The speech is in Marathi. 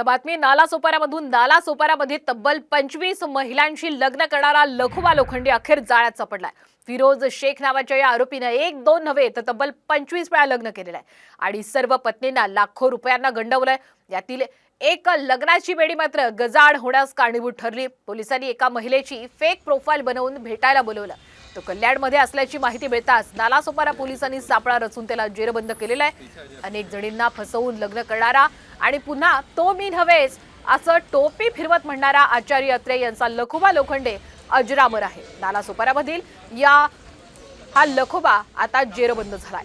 आता बातमी नाला सोपाऱ्यामधून नाला सोपाऱ्यामध्ये तब्बल पंचवीस महिलांशी लग्न करणारा लखुबा लोखंडी अखेर जाळ्यात सापडलाय. फिरोज शेख नावाच्या या आरोपीनं एक दोन नव्हे तर तब्बल पंचवीस वेळा लग्न केलेलं आहे. आणि सर्व पत्नींना लाखो रुपयांना गंडवलंय. यातील एक लग्नाची वेळी मात्र गजाड होण्यास कारणीभूत ठरली. पोलिसांनी एका महिलेची फेक प्रोफाईल बनवून भेटायला बोलवलं. तो कल्याणमध्ये असल्याची माहिती मिळताच नालासोपारा पोलिसांनी सापळा रचून त्याला जेरबंद केलेला आहे. अनेक जणींना फसवून लग्न करणारा आणि पुन्हा तो मी नव्हेच असं टोपी फिरवत म्हणणारा आचार्य अत्रे यांचा लखोबा लोखंडे अजरामर आहे. नालासोपाऱ्यामधील या हा लखोबा आता जेरबंद झालाय.